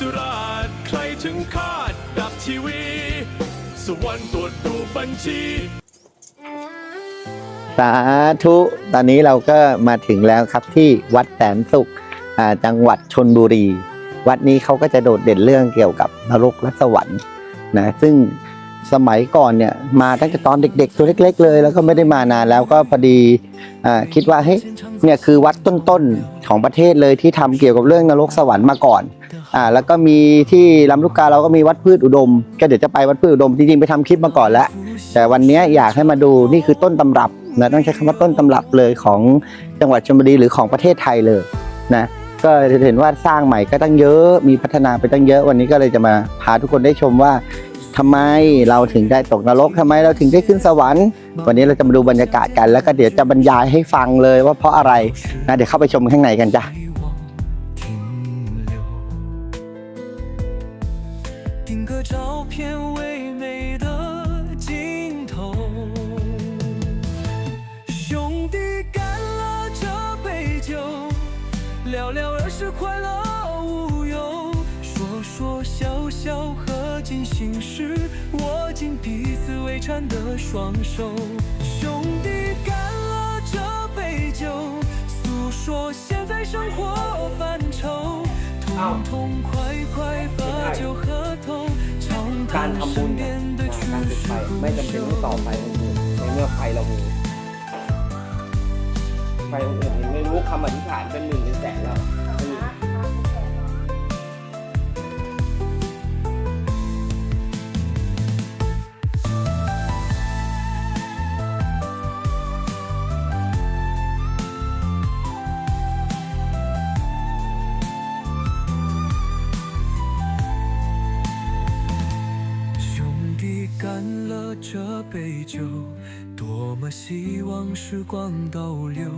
จราชใครถึงคาดดับทีวี สวรรค์ตรวจดูบัญชี สาธุ ตอนนี้เราก็มาถึงแล้วครับที่วัดแสนสุขอ่าจังหวัดชนบุรี วัดนี้เขาก็จะโดดเด่นเรื่องเกี่ยวกับนรกและสวรรค์นะซึ่ง สมัยก่อนเนี่ยมาตั้งแต่ตอนเด็กๆ ตัวเล็ก ๆ เลย แล้วก็ไม่ได้มานานแล้วก็พอดีอคิดว่าเฮ้ยเนี่ยคือวัดต้นๆของประเทศเลยที่ทำเกี่ยวกับเรื่องนรกสวรรค์มาก่อนอ่าแล้วก็มีที่ลำลูกกาเราก็มีวัดพืชอุดม ก็เดี๋ยวจะไปวัดพืชอุดมจริงๆไปทำคลิปมาก่อนแล้ว แต่วันนี้อยากให้มาดูนี่คือต้นตำรับนะต้องใช้คำว่าต้นตำรับเลยของจังหวัดชลบุรีหรือของประเทศไทยเลยนะก็จะเห็นว่าสร้างใหม่ก็ตั้งเยอะมีพัฒนาไปตั้งเยอะวันนี้ก็เลยจะมาพาทุกคนได้ชมว่า ทำไมเราถึงได้ตกนรกทำไมเราถึงได้ขึ้นสวรรค์ วันนี้เราจะมาดูบรรยากาศกันแล้วก็เดี๋ยวจะบรรยายให้ฟังเลยว่าเพราะอะไรนะเดี๋ยวเข้าไปชมข้างในกันจ้ะ 此微缠的双手。兄弟干了这杯酒，诉说现在生活烦愁，痛痛快快把酒喝透，畅 การ 谈 ทำบุญ 身 เนี่ย 边的 การ 趣 จุดไฟ 事 ไม่จำเป็นต้องต่อไฟองค์อื่นในเมื่อไฟเรามีไฟองค์อื่นไม่รู้คำอธิษฐานเป็นหนึ่งเป็นแสนแล้ว 就，多么希望时光倒流。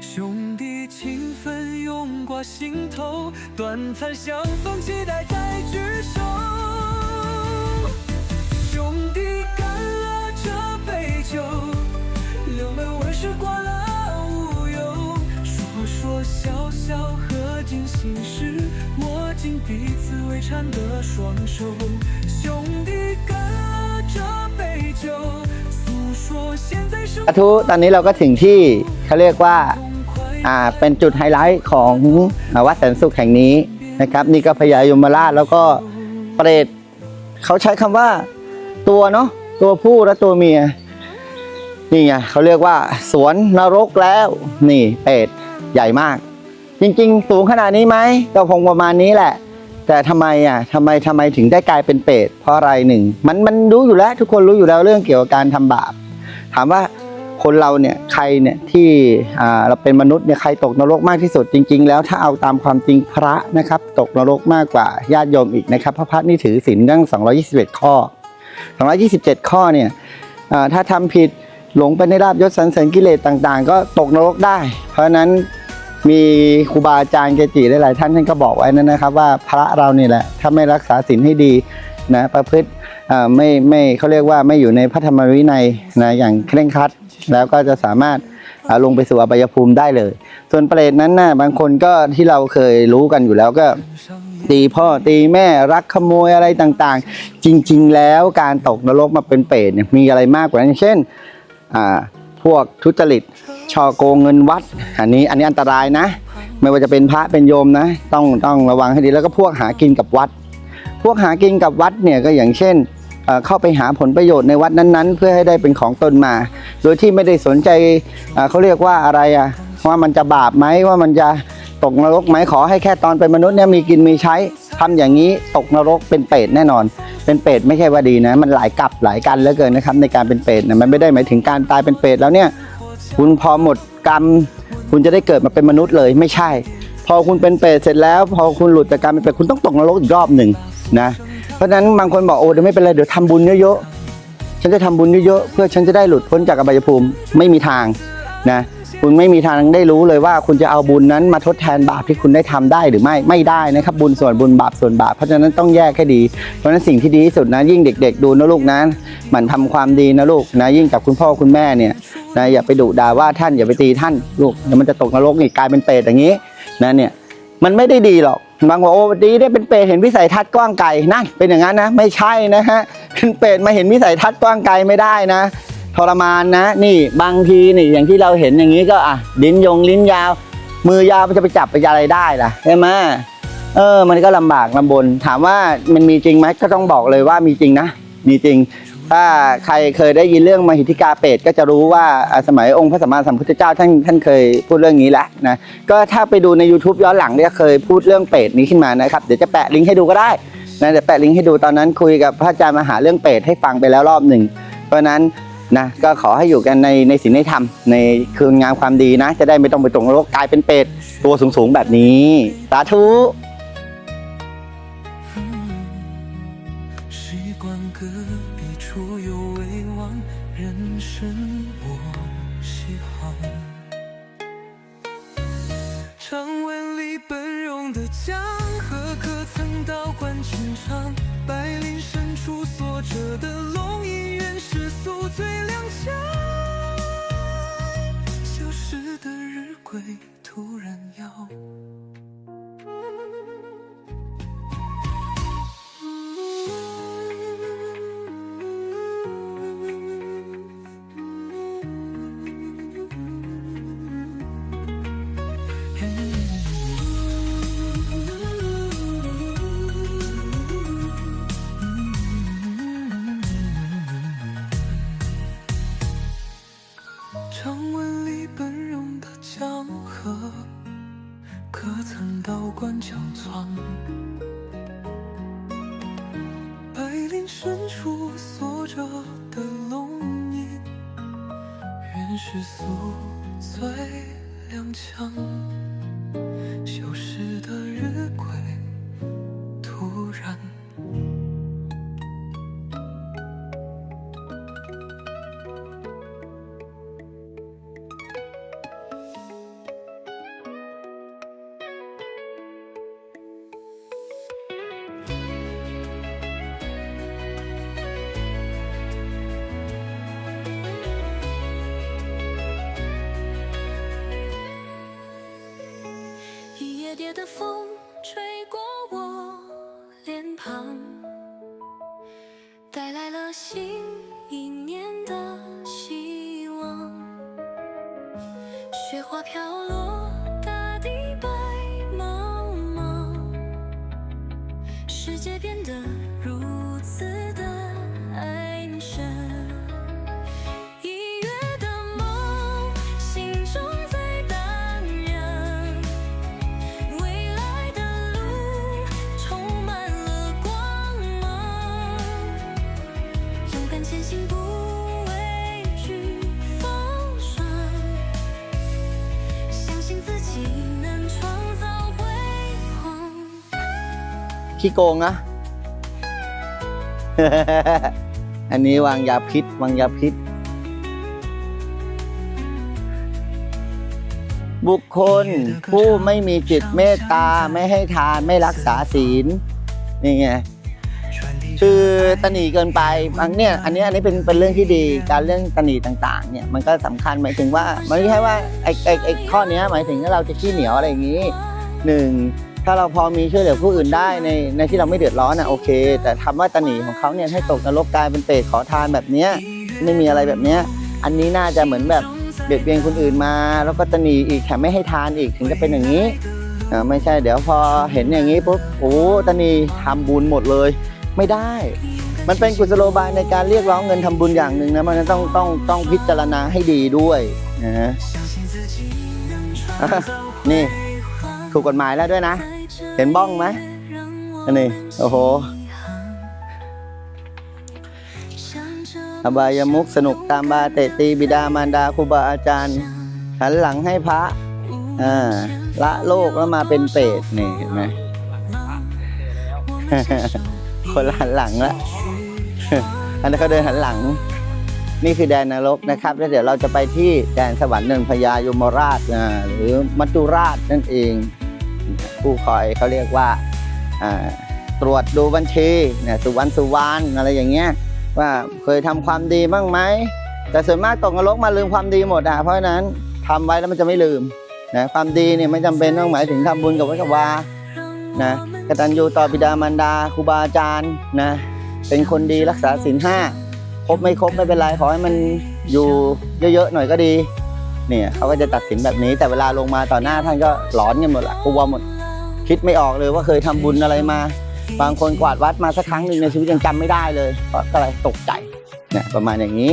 兄弟情分永挂心头，短暂相逢，期待再聚首。 กระทู้ตอนนี้เราก็ถึงที่เขาเรียกว่าอ่าเป็นจุดไฮไลท์ของวัดแสนสุขแห่งนี้นะครับ นี่ก็พญายมราชแล้วก็เปรตเขาใช้คำว่าตัวเนาะตัวผู้และตัวเมีย นี่ไงเขาเรียกว่า สวนนรกแล้ว นี่เปรตใหญ่มาก จริงๆ สูงขนาดนี้ไหมก็คงประมาณนี้แหละ แต่ทำไมอะทำไมทำไมถึงได้กลายเป็นเปรตเพราะอะไรหนึ่ง มันมันรู้อยู่แล้ว ทุกคนรู้อยู่แล้วเรื่องเกี่ยวกับการทำบาป ถามว่าคนเราเนี่ยใครเนี่ยที่เราเป็นมนุษย์เนี่ยใครตกนรกมากที่สุดจริง ๆ แล้วถ้าเอาตามความจริงพระนะครับตกนรกมากกว่าญาติโยมอีกนะครับพระพระนี่ถือศีลเรื่อง221 ข้อ 227 ข้อเนี่ยถ้าทำผิดหลงไปในราบยศสรรเสริญกิเลสต่างๆ ก็ตกนรกได้ เพราะฉะนั้นมีครูบาอาจารย์เกจิหลายๆท่านท่านก็บอกไว้นั่นนะครับ ว่าพระเรานี่แหละถ้าไม่รักษาศีลให้ดีนะประพฤติ ไม่ไม่เขาเรียกว่าไม่อยู่ในพระธรรมวินัยนะอย่างเคร่งครัด แล้วก็จะสามารถอ่าลงไปสู่อบายภูมิได้เลย ส่วนเปรตนั้นนะ่ะบางคนก็ที่เราเคยรู้กันอยู่แล้วก็ตีพ่อตีแม่รักขโมยอะไรต่างๆ จริง ๆ แล้วการตกนรกมาเป็นเปรตเนี่ยมีอะไรมากกว่านั้นเช่นอ่าพวกทุจริตช่อโกงเงินวัด อันนี้อันนี้อันตรายนะ ไม่ว่าจะเป็นพระเป็นโยมนะ ต้องต้องระวังให้ดีแล้วก็พวกหากินกับวัด พวกหากินกับวัดเนี่ยก็อย่างเช่น เข้าไปหาผลประโยชน์ในวัดนั้นๆ เพื่อให้ได้เป็นของตนมา โดยที่ไม่ได้สนใจเขาเรียกว่าอะไรอะว่ามันจะบาปไหมว่ามันจะตกนรกไหมขอให้แค่ตอนเป็นมนุษย์เนี่ยมีกินมีใช้ทำอย่างนี้ตกนรกเป็นเปรตแน่นอน เป็นเปรตไม่ใช่ว่าดีนะ มันหลายกลับหลายกันเหลือเกินนะครับ ในการเป็นเปรตนะมันไม่ได้หมายถึงการตายเป็นเปรตแล้วเนี่ย คุณพอหมดกรรม คุณจะได้เกิดมาเป็นมนุษย์เลยไม่ใช่ พอคุณเป็นเปรตเสร็จแล้ว พอคุณหลุดจากการเป็นเปรตคุณต้องตกนรกอีกรอบหนึ่งนะ เพราะฉะนั้นบางคนบอกโอ้เดี๋ยวไม่เป็นไรเดี๋ยวทำบุญเยอะๆฉันจะทำบุญเยอะๆเพื่อฉันจะได้หลุดพ้นจากอบายภูมิไม่มีทางนะคุณไม่มีทางได้รู้เลยว่าคุณจะเอาบุญนั้นมาทดแทนบาปที่คุณได้ทำได้หรือไม่ไม่ได้นะครับ บุญส่วนบุญบาปส่วนบาปเพราะฉะนั้นต้องแยกให้ดีเพราะฉะนั้นสิ่งที่ดีที่สุดนะยิ่งเด็ก ๆ ดูนะลูกนะหมันทำความดีนะลูกนะยิ่งกับคุณพ่อคุณแม่เนี่ยนะอย่าไปดุด่าว่าท่านอย่าไปตีท่านลูกเดี๋ยวมันจะตกนรกนี่กลายเป็นเปรตอย่างนี้นะเนี่ยมันไม่ได้ดีหรอก บางบอกโอ้ดีได้เป็นเปรตเห็นวิสัยทัศน์กว้างไกลนั่นเป็นอย่างนั้นนะ ไม่ใช่นะฮะเป็นเปรตมาเห็นวิสัยทัศน์กว้างไกลไม่ได้นะทรมานนะ นี่บางทีนี่อย่างที่เราเห็นอย่างนี้ก็อะลิ้นยงลิ้นยาว มือยาวมันจะไปจับไปอะไรได้ล่ะใช่ไหมเออ มันก็ลำบากลำบน ถามว่ามันมีจริงไหมก็ต้องบอกเลยว่ามีจริงนะมีจริง ถ้าใครเคยได้ยินเรื่องมหิทธิกาเปรตก็จะรู้ว่าสมัยองค์พระสัมมาสัมพุทธเจ้าท่านท่านเคยพูดเรื่องนี้แล้วนะก็ถ้าไปดูใน YouTube ย้อนหลังเนี่ยเคยพูดเรื่องเปรตนี้ขึ้นมานะครับเดี๋ยวจะแปะลิงก์ให้ดูก็ได้นะเดี๋ยวแปะลิงก์ให้ดูตอนนั้นคุยกับพระอาจารย์มหาเรื่องเปรตให้ฟังไปแล้วรอบหนึ่งเพราะนั้นนะก็ขอให้อยู่กันในในศีลในธรรม ในคืนงามความดีนะ จะได้ไม่ต้องไปตกนรกกลายเป็นเปรตตัวสูงๆแบบนี้สาธุ 江苍？白林深处锁着的龙吟，原是宿醉踉跄。消失的日晷的风 ขี้โกงนะ อันนี้วางยาพิษ วางยาพิษ บุคคลผู้ไม่มีจิตเมตตาไม่ให้ทานไม่รักษาศีลนี่ไงคือตนีเกินไปบางเนี่ยอันนี้อันนี้เป็นเป็นเรื่องที่ดีการเรื่องตนีต่างๆเนี่ยมันก็สำคัญหมายถึงว่ามันไม่ใช่ว่าไอ้ไอ้ไอ้ข้อนี้หมายถึงว่าเราจะขี้เหนียวอะไรอย่างนี้หนึ่ง ถ้าเราพอมีช่วยเหลือผู้อื่นได้ในในที่เราไม่เดือดร้อนอะโอเค แต่ทำว่าตนีของเขาเนี่ยให้ตกนรกกลายเป็นเปรตขอทานแบบเนี้ยไม่มีอะไรแบบเนี้ยอันนี้น่าจะเหมือนแบบเบียดเบียนคนอื่นมา แล้วก็ตนีอีกแถมไม่ให้ทานอีกถึงจะเป็นอย่างนี้อ่าไม่ใช่เดี๋ยวพอเห็นอย่างนี้ปุ๊บโอ้ตนีทำบุญหมดเลย ไม่ได้ มันเป็นกุศโลบายในการเรียกร้องเงินทำบุญอย่างหนึ่งนะมันต้องต้องต้องพิจารณาให้ดีด้วยนะนี่ถูกกฎหมายแล้วด้วยนะ เห็นบ้องไหมอันนี้โอ้โหอบายมุกสนุกตามบาเตตีบิดามารดาครูบาอาจารย์หันหลังให้พระอ่าละโลกแล้วมาเป็นเปรตนี่เห็นไหมคนหันหลังละอันนี้เขาเดินหันหลัง นี่คือแดนนรกนะครับ แล้วเดี๋ยวเราจะไปที่แดนสวรรค์เนินพญายมราชอ่าหรือมัจจุราชนั่นเอง ผู้คอยเขาเรียกว่าตรวจดูบัญชีเนี่ยสุวรรณสุวรรณอะไรอย่างเงี้ยว่าเคยทำความดีบ้างไหมแต่ส่วนมากตกนรกมาลืมความดีหมดอะเพราะฉะนั้นทำไว้แล้วมันจะไม่ลืมนะความดีเนี่ยไม่จำเป็นต้องหมายถึงทำบุญกับวัดกับวานะกตัญญูต่อบิดามารดาครูบาอาจารย์นะเป็นคนดีรักษาศีลห้าครบไม่ครบไม่เป็นไรขอให้มันอยู่เยอะๆหน่อยก็ดี เนี่ยเขาก็จะตัดสินแบบนี้ แต่เวลาลงมาต่อหน้าท่านก็หลอนกันหมดละกลัวหมด คิดไม่ออกเลยว่าเคยทำบุญอะไรมา บางคนกวาดวัดมาสักครั้งหนึ่งในชีวิตยังจำไม่ได้เลยเพราะอะไรตกใจเนี่ยประมาณอย่างนี้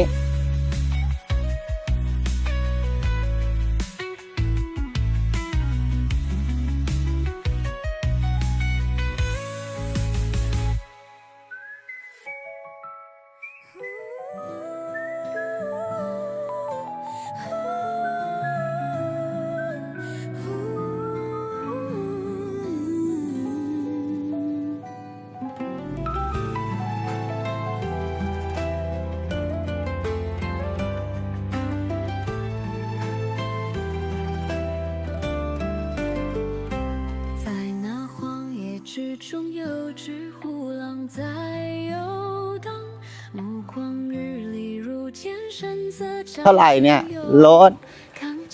เท่าไหร่เนี่ยรถ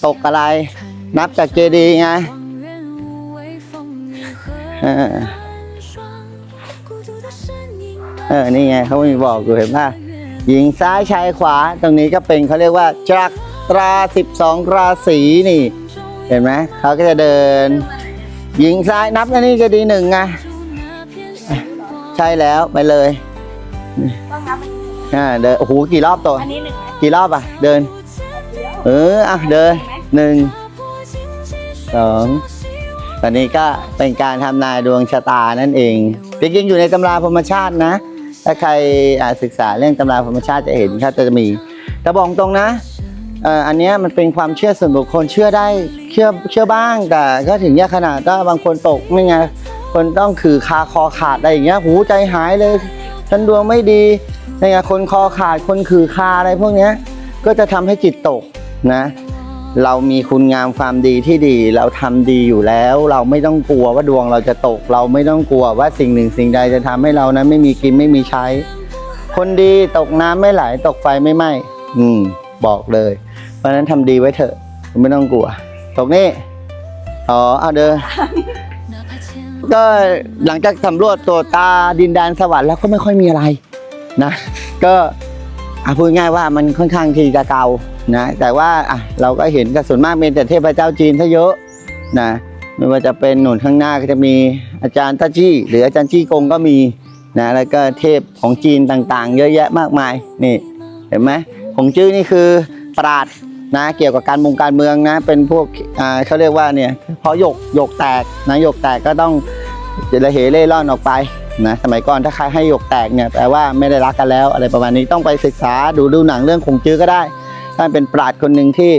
ตกอะไร นับจากเจดีย์ไงเออเออนี่ไงเขามีบอกอยู่เห็นป่ะหญิงซ้ายชายขวาตรงนี้ก็เป็นเขาเรียกว่าจักรตราสิบสองราศีนี่ เห็นไหมเขาก็จะเดิน หญิงซ้ายนับอันนี้จะดีหนึ่งไงใช่แล้วไปเลยต้องนับอ่าเดินโอ้โหกี่รอบตัวอันนี้หนึ่งไหม กี่รอบอะ เดิน เอออะเดินหนึ่งสองตอนนี้ก็เป็นการทำนายดวงชะตานั่นเองจริงๆอยู่ในตำราพรหมชาตินะ ถ้าใครศึกษาเรื่องตำราพรหมชาติจะเห็นถ้าจะมีแต่บอกตรงนะอันนี้มันเป็นความเชื่อส่วนบุคคลเชื่อได้เชื่อเชื่อบ้างแต่ก็ถึงยากขนาดก็บางคนตกไม่ไงคนต้องคือคาคอขาดอะไรอย่างเงี้ยหูใจหายเลย ฉันดวงไม่ดีนี่ไงคนคอขาดคนคือคาอะไรพวกเนี้ยก็จะทำให้จิตตกนะ เรามีคุณงามความดีที่ดี เราทำดีอยู่แล้ว เราไม่ต้องกลัวว่าดวงเราจะตก เราไม่ต้องกลัวว่าสิ่งหนึ่งสิ่งใดจะทำให้เรานั้นไม่มีกินไม่มีใช้ คนดีตกน้ำไม่ไหลตกไฟไม่ไหม้อืม บอกเลย เพราะนั้นทำดีไว้เถอะไม่ต้องกลัว ตกนี่อ๋อเอาเด้อ ก็หลังจากสำรวจตัวตาดินแดนสวรรค์แล้วก็ไม่ค่อยมีอะไรนะ ก็อะพูดง่ายว่ามันค่อนข้างที่จะเก่านะแต่ว่าอะเราก็เห็นกับส่วนมากเป็นแต่เทพเจ้าจีนซะเยอะนะไม่ว่าจะเป็นหนุนข้างหน้าก็จะมีอาจารย์ต้าจี้ หรืออาจารย์จี้กงก็มีนะแล้วก็เทพของจีนต่างๆ เยอะแยะมากมายนี่เห็นไหมของจื้อนี่คือปราดนะเกี่ยวกับการมงการเมืองนะเป็นพวกเขาเรียกว่าเนี่ยเพราะหยกหยกแตกนะหยกแตกก็ต้อง จะระเหเล่ร่อนออกไปนะสมัยก่อนถ้าใครให้หยกแตกเนี่ยแปลว่าไม่ได้รักกันแล้ว อะไรประมาณนี้ต้องไปศึกษาดูดูหนังเรื่องคงจื้อก็ได้ท่านเป็นปราดคนหนึ่งที่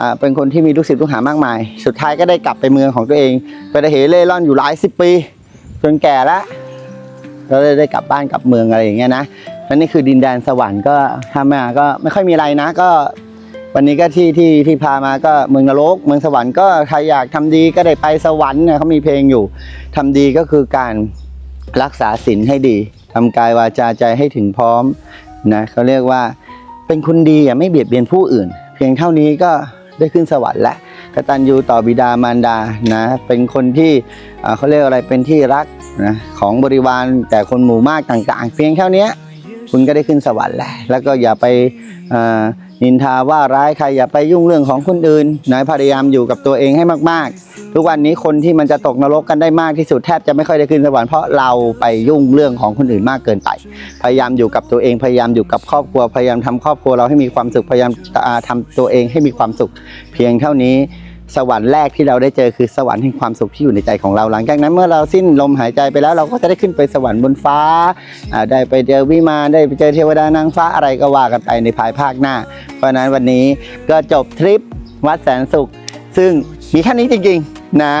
อ่าเป็นคนที่มีลูกศิษย์ลูกหามากมาย สุดท้ายก็ได้กลับไปเมืองของตัวเอง ไประเหเล่ร่อนอยู่หลายสิบปี จนแก่แล้วก็ได้กลับบ้านกลับเมืองอะไรอย่างเงี้ยนะและนี่คือดินแดนสวรรค์ก็ถ้ามาก็ไม่ค่อยมีอะไรนะ ก็ วันนี้ก็ที่ที่ที่พามาก็เมืองนรก เมืองสวรรค์ก็ใครอยากทำดีก็ได้ไปสวรรค์เนี่ยเขามีเพลงอยู่ทำดีก็คือการรักษาศีลให้ดีทำกายวาจาใจให้ถึงพร้อมนะเขาเรียกว่าเป็นคนดีอะไม่เบียดเบียนผู้อื่น เพียงเท่านี้ก็ได้ขึ้นสวรรค์แล้วกตัญญูต่อบิดามารดานะเป็นคนที่เขาเรียกอะไรเป็นที่รักนะของบริวารแต่คนหมู่มากต่าง ๆ เพียงเท่านี้คุณก็ได้ขึ้นสวรรค์แล้วแล้วก็อย่าไปอ่า นินทาว่าร้ายใครอย่าไปยุ่งเรื่องของคนอื่นนายพยายามอยู่กับตัวเองให้มากๆ ทุกวันนี้คนที่มันจะตกนรกกันได้มากที่สุดแทบจะไม่ค่อยได้ขึ้นสวรรค์เพราะเราไปยุ่งเรื่องของคนอื่นมากเกินไป พยายามอยู่กับตัวเองพยายามอยู่กับครอบครัวพยายามทำครอบครัวเราให้มีความสุขพยายามทำทำตัวเองให้มีความสุข เพียงเท่านี้ สวรรค์แรกที่เราได้เจอคือสวรรค์แห่งความสุขที่อยู่ในใจของเราหลังจากนั้นเมื่อเราสิ้นลมหายใจไปแล้ว เราก็จะได้ขึ้นไปสวรรค์บนฟ้าได้ไปเจอวิมานได้ไปเจอเทวดานางฟ้าอะไรก็ว่ากันไปในภายภาคหน้า เพราะนั้นวันนี้ก็จบทริปวัดแสนสุข ซึ่งมีแค่นี้จริงๆนะ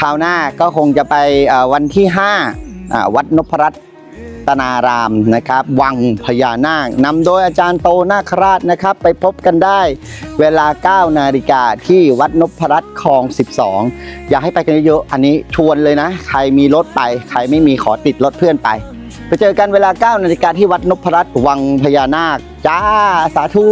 คราวหน้าก็คงจะไปวันที่5อ่าวัดนพรัตน์ ตนารามนะครับ วังพญานาคนำโดยอาจารย์โตนาคราชนะครับ ไปพบกันได้เวลา 9 นาฬิกาที่วัดนพรัตน์คลอง 12 อยากให้ไปกันเยอะๆอันนี้ชวนเลยนะ ใครมีรถไป ใครไม่มีขอติดรถเพื่อนไป ไปเจอกันเวลา 9 นาฬิกาที่วัดนพรัตน์วังพญานาค จ้าสาธุ